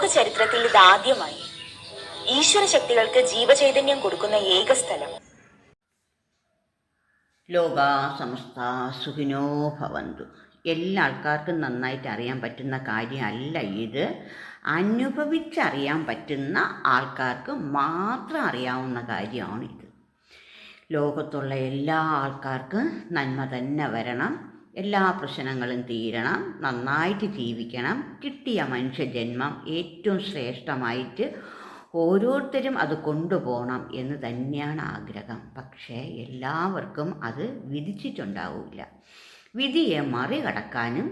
ലോക ചരിത്രത്തിൽ ഇതാദ്യമായി ഈശ്വര ശക്തികൾക്ക് ജീവചൈതന്യം കൊടുക്കുന്ന ഏക സ്ഥലം. ലോക സമസ്ത സുഖിനോ ഭവന്തു. എല്ലാ ആൾക്കാർക്കും നന്നായിട്ട് അറിയാൻ പറ്റുന്ന കാര്യമല്ല ഇത്. അനുഭവിച്ചറിയാൻ പറ്റുന്ന ആൾക്കാർക്ക് മാത്രം അറിയാവുന്ന കാര്യമാണ് ഇത് ലോകത്തുള്ള എല്ലാ ആൾക്കാർക്കും നന്മ തന്നെ വരണം. എല്ലാ പ്രശ്നങ്ങളും തീരണം നന്നായിട്ട് ജീവിക്കണം. കിട്ടിയ മനുഷ്യജന്മം ഏറ്റവും ശ്രേഷ്ഠമായിട്ട് ഓരോരുത്തരും അത് കൊണ്ടുപോകണം എന്ന് തന്നെയാണ് ആഗ്രഹം. പക്ഷേ എല്ലാവർക്കും അത് വിധിച്ചിട്ടുണ്ടാവില്ല. വിധിയെ മറികടക്കാനും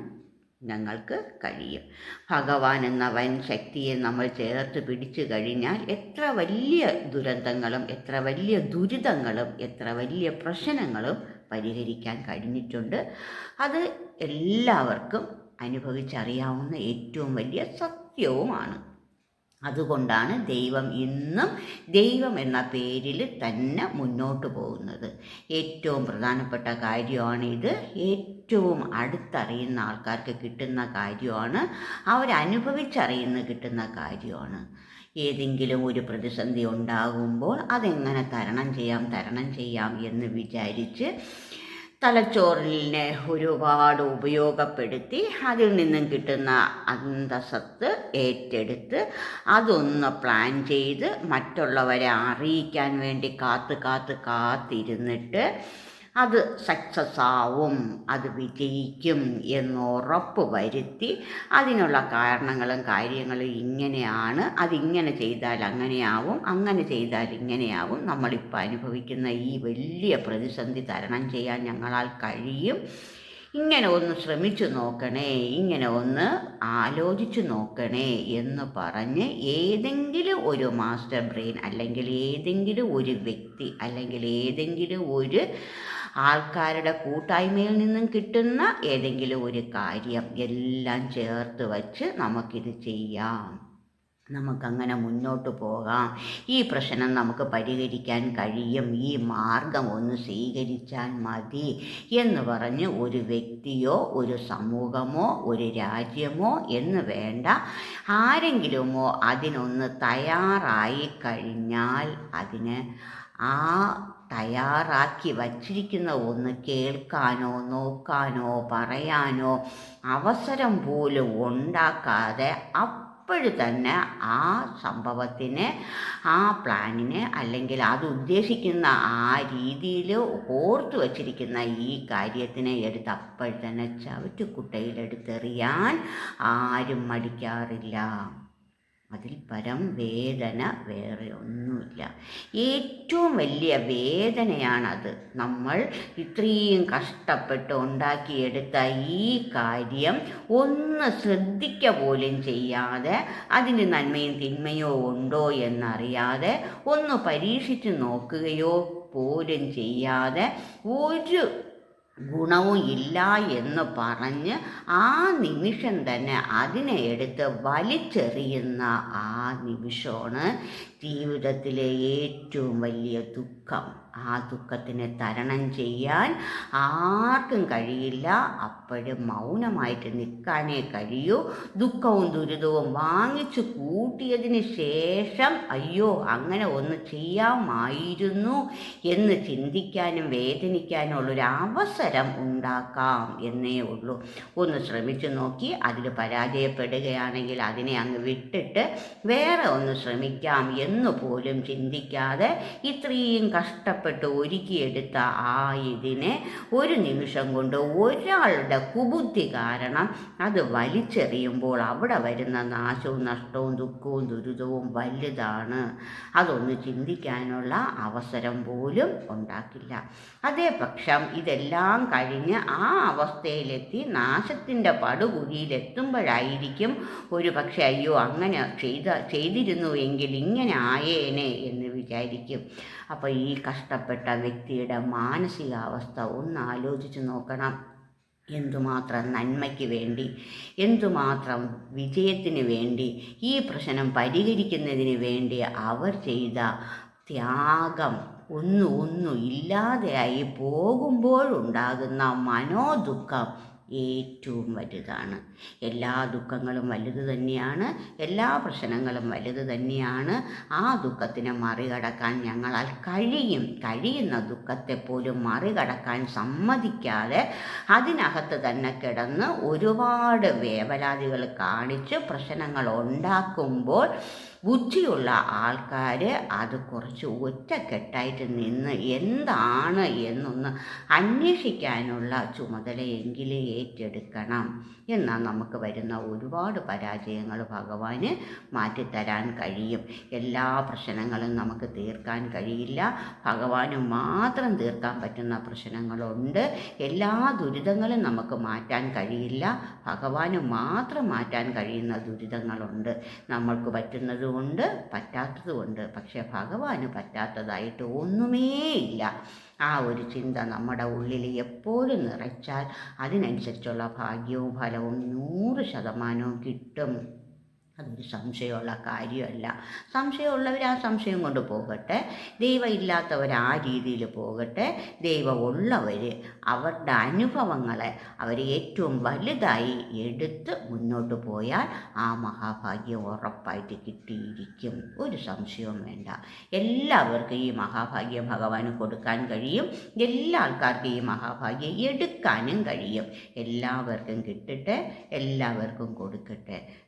ഞങ്ങൾക്ക് കഴിയും. ഭഗവാൻ എന്ന വൻ ശക്തിയെ നമ്മൾ ചേർത്ത് പിടിച്ചു കഴിഞ്ഞാൽ എത്ര വലിയ ദുരന്തങ്ങളും എത്ര വലിയ ദുരിതങ്ങളും എത്ര വലിയ പ്രശ്നങ്ങളും പരിഹരിക്കാൻ കഴിഞ്ഞിട്ടുണ്ട്. അത് എല്ലാവർക്കും അനുഭവിച്ചറിയാവുന്ന ഏറ്റവും വലിയ സത്യവുമാണ്. അതുകൊണ്ടാണ് ദൈവം ഇന്നും ദൈവം എന്ന പേരിൽ തന്നെ മുന്നോട്ട് പോകുന്നത്. ഏറ്റവും പ്രധാനപ്പെട്ട കാര്യമാണ് ഇത്. ഏറ്റവും അടുത്തറിയുന്ന ആൾക്കാർക്ക് കിട്ടുന്ന കാര്യമാണ്. അവരനുഭവിച്ചറിയുന്ന കിട്ടുന്ന കാര്യമാണ്. ഏതെങ്കിലും ഒരു പ്രതിസന്ധി ഉണ്ടാകുമ്പോൾ അതെങ്ങനെ തരണം ചെയ്യാം തരണം ചെയ്യാം എന്ന് വിചാരിച്ച് തലച്ചോറിനെ ഒരുപാട് ഉപയോഗപ്പെടുത്തി അതിൽ നിന്നും കിട്ടുന്ന അന്തസത്ത് ഏറ്റെടുത്ത് അതൊന്ന് പ്ലാൻ ചെയ്ത് മറ്റുള്ളവരെ അറിയിക്കാൻ വേണ്ടി കാത്ത് കാത്ത് കാത്തിരുന്നിട്ട് അത് സക്സസ് ആവും അത് വിജയിക്കും എന്ന് ഉറപ്പ് വരുത്തി അതിനുള്ള കാരണങ്ങളും കാര്യങ്ങളും ഇങ്ങനെയാണ്. അതിങ്ങനെ ചെയ്താൽ അങ്ങനെയാവും അങ്ങനെ ചെയ്താൽ ഇങ്ങനെയാവും. നമ്മളിപ്പോൾ അനുഭവിക്കുന്ന ഈ വലിയ പ്രതിസന്ധി തരണം ചെയ്യാൻ ഞങ്ങളാൽ കഴിയും. ഇങ്ങനെ ഒന്ന് ശ്രമിച്ചു നോക്കണേ ഇങ്ങനെ ഒന്ന് ആലോചിച്ചു നോക്കണേ എന്ന് പറഞ്ഞ് ഏതെങ്കിലും ഒരു മാസ്റ്റർ ബ്രെയിൻ അല്ലെങ്കിൽ ഏതെങ്കിലും ഒരു വ്യക്തി അല്ലെങ്കിൽ ഏതെങ്കിലും ഒരു ആൾക്കാരുടെ കൂട്ടായ്മയിൽ നിന്നും കിട്ടുന്ന ഏതെങ്കിലും ഒരു കാര്യം എല്ലാം ചേർത്ത് വച്ച് നമുക്കിത് ചെയ്യാം. നമുക്കങ്ങനെ മുന്നോട്ട് പോകാം. ഈ പ്രശ്നം നമുക്ക് പരിഹരിക്കാൻ കഴിയും. ഈ മാർഗം ഒന്ന് സ്വീകരിച്ചാൽ മതി എന്ന് പറഞ്ഞ് ഒരു വ്യക്തിയോ ഒരു സമൂഹമോ ഒരു രാജ്യമോ എന്ന് വേണ്ട. ആരെങ്കിലുമോ അതിനൊന്ന് തയ്യാറായി കഴിഞ്ഞാൽ അതിന് ആ തയ്യാറാക്കി വച്ചിരിക്കുന്ന ഒന്ന് കേൾക്കാനോ നോക്കാനോ പറയാനോ അവസരം പോലും ഉണ്ടാക്കാതെ അപ്പോഴു തന്നെ ആ സംഭവത്തിന് ആ പ്ലാനിന് അല്ലെങ്കിൽ അത് ഉദ്ദേശിക്കുന്ന ആ രീതിയിൽ ഓർത്തു വച്ചിരിക്കുന്ന ഈ കാര്യത്തിനെ എടുത്ത് അപ്പോൾ തന്നെ ചവിറ്റുകുട്ടയിലെടുത്തെറിയാൻ ആരും മടിക്കാറില്ല. അതിൽ പരം വേദന വേറെ ഒന്നുമില്ല. ഏറ്റവും വലിയ വേദനയാണത്. നമ്മൾ ഇത്രയും കഷ്ടപ്പെട്ട് ഉണ്ടാക്കിയെടുത്ത ഈ കാര്യം ഒന്ന് ശ്രദ്ധിക്ക പോലും ചെയ്യാതെ അതിന് നന്മയും തിന്മയോ ഉണ്ടോ എന്നറിയാതെ ഒന്ന് പരീക്ഷിച്ച് നോക്കുകയോ പോലും ചെയ്യാതെ ഒരു ഗുണവും ഇല്ല എന്ന് പറഞ്ഞ് ആ നിമിഷം തന്നെ അതിനെ എടുത്ത് വലിച്ചെറിയുന്ന ആ നിമിഷമാണ് ജീവിതത്തിലെ ഏറ്റവും വലിയ ദുഃഖം. ആ ദുഃഖത്തിനെ തരണം ചെയ്യാൻ ആർക്കും കഴിയില്ല. അപ്പോഴും മൗനമായിട്ട് നിൽക്കാനേ കഴിയൂ. ദുഃഖവും ദുരിതവും വാങ്ങിച്ചു കൂട്ടിയതിന് ശേഷം അയ്യോ അങ്ങനെ ഒന്ന് ചെയ്യാമായിരുന്നു എന്ന് ചിന്തിക്കാനും വേദനിക്കാനും ഉള്ളൊരു അവസരം ഉണ്ടാക്കാം എന്നേ ഉള്ളൂ. ഒന്ന് ശ്രമിച്ചു നോക്കി അതിൽ പരാജയപ്പെടുകയാണെങ്കിൽ അതിനെ അങ്ങ് വിട്ടിട്ട് വേറെ ഒന്ന് ശ്രമിക്കാം എന്ന് പോലും ചിന്തിക്കാതെ ഇത്രയും കഷ്ടപ്പെട്ട് ഒരുക്കിയെടുത്ത ആ ഇതിനെ ഒരു നിമിഷം കൊണ്ട് ഒരാളുടെ കുബുദ്ധി കാരണം അത് വലിച്ചെറിയുമ്പോൾ അവിടെ വരുന്ന നാശവും നഷ്ടവും ദുഃഖവും ദുരിതവും വലുതാണ്. അതൊന്ന് ചിന്തിക്കാനുള്ള അവസരം പോലും ഉണ്ടാക്കില്ല. അതേ പക്ഷം ഇതെല്ലാം കഴിഞ്ഞ് ആ അവസ്ഥയിലെത്തി നാശത്തിന്റെ പടുകുഴിയിലെത്തുമ്പോഴായിരിക്കും ഒരു പക്ഷേ അയ്യോ അങ്ങനെ ചെയ്ത ചെയ്തിരുന്നു എങ്കിൽ ഇങ്ങനെ ആയേനെ എന്ന് വിചാരിക്കും. അപ്പോൾ ഈ കഷ്ടപ്പെട്ട വ്യക്തിയുടെ മാനസികാവസ്ഥ ഒന്ന് ആലോചിച്ച് നോക്കണം. എന്തുമാത്രം നന്മയ്ക്ക് വേണ്ടി എന്തുമാത്രം വിജയത്തിന് വേണ്ടി ഈ പ്രശ്നം പരിഹരിക്കുന്നതിന് വേണ്ടി അവർ ചെയ്ത ത്യാഗം ഒന്നും ഒന്നും ഇല്ലാതെയായി പോകുമ്പോഴുണ്ടാകുന്ന മനോദുഃഖം ഏറ്റവും വലുതാണ്. എല്ലാ ദുഃഖങ്ങളും വലുത് തന്നെയാണ് എല്ലാ പ്രശ്നങ്ങളും വലുത് തന്നെയാണ്. ആ ദുഃഖത്തിനെ മറികടക്കാൻ ഞങ്ങളാൽ കഴിയും. കഴിയുന്ന ദുഃഖത്തെ പോലും മറികടക്കാൻ സമ്മതിക്കാതെ അതിനകത്ത് തന്നെ കിടന്ന് ഒരുപാട് വേവലാതികൾ കാണിച്ച് പ്രശ്നങ്ങൾ ഉണ്ടാക്കുമ്പോൾ ബുദ്ധിയുള്ള ആൾക്കാർ അത് കുറച്ച് ഒറ്റക്കെട്ടായിട്ട് നിന്ന് എന്താണ് എന്നൊന്ന് അന്വേഷിക്കാനുള്ള ചുമതലയെങ്കിലും ഏറ്റെടുക്കണം. എന്നാൽ നമുക്ക് വരുന്ന ഒരുപാട് പരാജയങ്ങൾ ഭഗവാന് മാറ്റിത്തരാൻ കഴിയും. എല്ലാ പ്രശ്നങ്ങളും നമുക്ക് തീർക്കാൻ കഴിയില്ല. ഭഗവാന് മാത്രം തീർക്കാൻ പറ്റുന്ന പ്രശ്നങ്ങളുണ്ട്. എല്ലാ ദുരിതങ്ങളും നമുക്ക് മാറ്റാൻ കഴിയില്ല. ഭഗവാന് മാത്രം മാറ്റാൻ കഴിയുന്ന ദുരിതങ്ങളുണ്ട്. നമ്മൾക്ക് പറ്റുന്നതുകൊണ്ട് പറ്റാത്തതുകൊണ്ട് പക്ഷേ ഭഗവാന് പറ്റാത്തതായിട്ട് ഒന്നുമേ ഇല്ല ആ ഒരു ചിന്ത നമ്മുടെ ഉള്ളിൽ എപ്പോഴും നിറച്ചാൽ അതിനനുസരിച്ചുള്ള ഭാഗ്യവും ഫലവും നൂറ് ശതമാനവും കിട്ടും. അതൊരു സംശയമുള്ള കാര്യമല്ല. സംശയമുള്ളവർ ആ സംശയം കൊണ്ട് പോകട്ടെ. ദൈവം ഇല്ലാത്തവർ ആ രീതിയിൽ പോകട്ടെ. ദൈവം ഉള്ളവർ അവരുടെ അനുഭവങ്ങളെ അവർ ഏറ്റവും വലുതായി എടുത്ത് മുന്നോട്ട് പോയാൽ ആ മഹാഭാഗ്യം ഉറപ്പായിട്ട് കിട്ടിയിരിക്കും. ഒരു സംശയവും വേണ്ട. എല്ലാവർക്കും ഈ മഹാഭാഗ്യം ഭഗവാന് കൊടുക്കാൻ കഴിയും. എല്ലാ ആൾക്കാർക്കും ഈ മഹാഭാഗ്യം എടുക്കാനും കഴിയും. എല്ലാവർക്കും കിട്ടട്ടെ. എല്ലാവർക്കും കൊടുക്കട്ടെ.